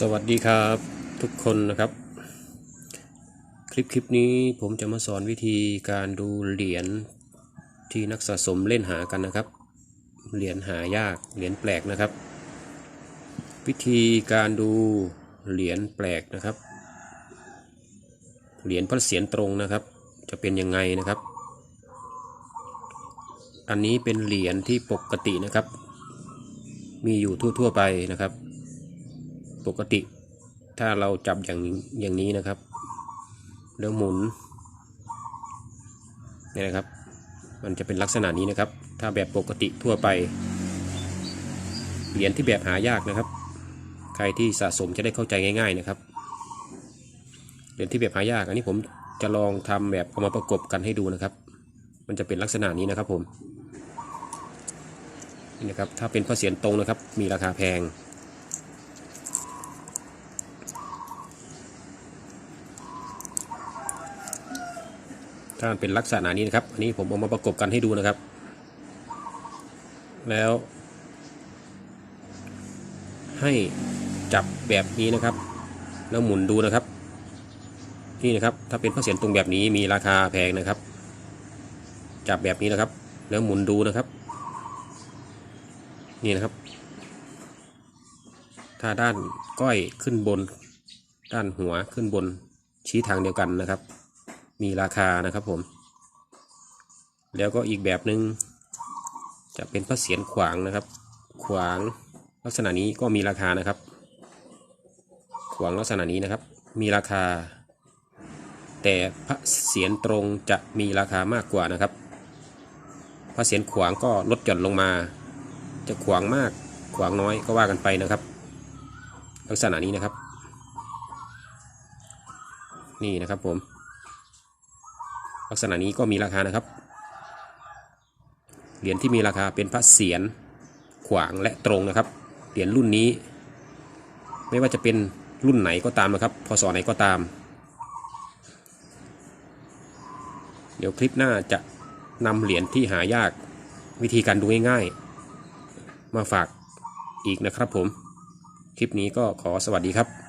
สวัสดีครับทุกคนนะครับ คลิปคลิปนี้ผมจะมาสอนวิธีการดูเหรียญที่นักสะสมเล่นหากันนะครับ เหรียญหายากเหรียญแปลกนะครับ วิธีการดูเหรียญแปลกนะครับ เหรียญพระเศียรตรงนะครับ จะเป็นยังไงนะครับ อันนี้เป็นเหรียญที่ปกตินะครับ มีอยู่ทั่วๆไปนะครับ ปกติ ถ้าเราจับอย่างนี้อย่างนี้นะครับ แล้วหมุนเนี่ยนะครับ มันจะเป็นลักษณะนี้นะครับ ถ้าแบบปกติทั่วไป เหรียญที่แบบหายากนะครับ ใครที่สะสมจะได้เข้าใจง่าย ๆนะครับ เหรียญที่แบบหายาก อันนี้ผมจะลองทำแบบเอามาประกบกันให้ดูนะครับ มันจะเป็นลักษณะนี้นะครับผมนี่นะครับ ถ้าเป็นพระเศียรตรงนะครับ มีราคาแพง ถ้ามันเป็นลักษณะนี้นะครับอันนี้ผมเอามาประกบกันให้ดูนะครับ แล้ว ให้จับแบบนี้นะครับ แล้วหมุนดูนะครับ นี่นะครับถ้าเป็นพระเศียรตรงแบบนี้มีราคาแพงนะครับ จับแบบนี้นะครับ แล้วหมุนดูนะครับ นี่นะครับ ถ้าด้านก้อยขึ้นบน ด้านหัวขึ้นบนชี้ทางเดียวกันนะครับ มีราคานะครับผม แล้วก็อีกแบบหนึ่งจะเป็นพระเศียรขวางนะครับ ขวางลักษณะนี้ก็มีราคานะครับ ขวางลักษณะนี้นะครับ มีราคา แต่พระเศียรตรงจะมีราคามากกว่านะครับ พระเศียรขวางก็ลดหย่อนลงมา จะขวางมากขวางน้อยก็ว่ากันไปนะครับ ลักษณะนี้นะครับ นี่นะครับผม ลักษณะนี้ก็มีราคานะครับ เหรียญที่มีราคาเป็นพระเศียรขวางและตรงนะครับ เหรียญรุ่นนี้ ไม่ว่าจะเป็นรุ่นไหนก็ตามนะครับ พศไหนก็ตาม เดี๋ยวคลิปหน้าจะนำเหรียญที่หายากวิธีการดูง่ายๆ มาฝากอีกนะครับผม คลิปนี้ก็ขอสวัสดีครับ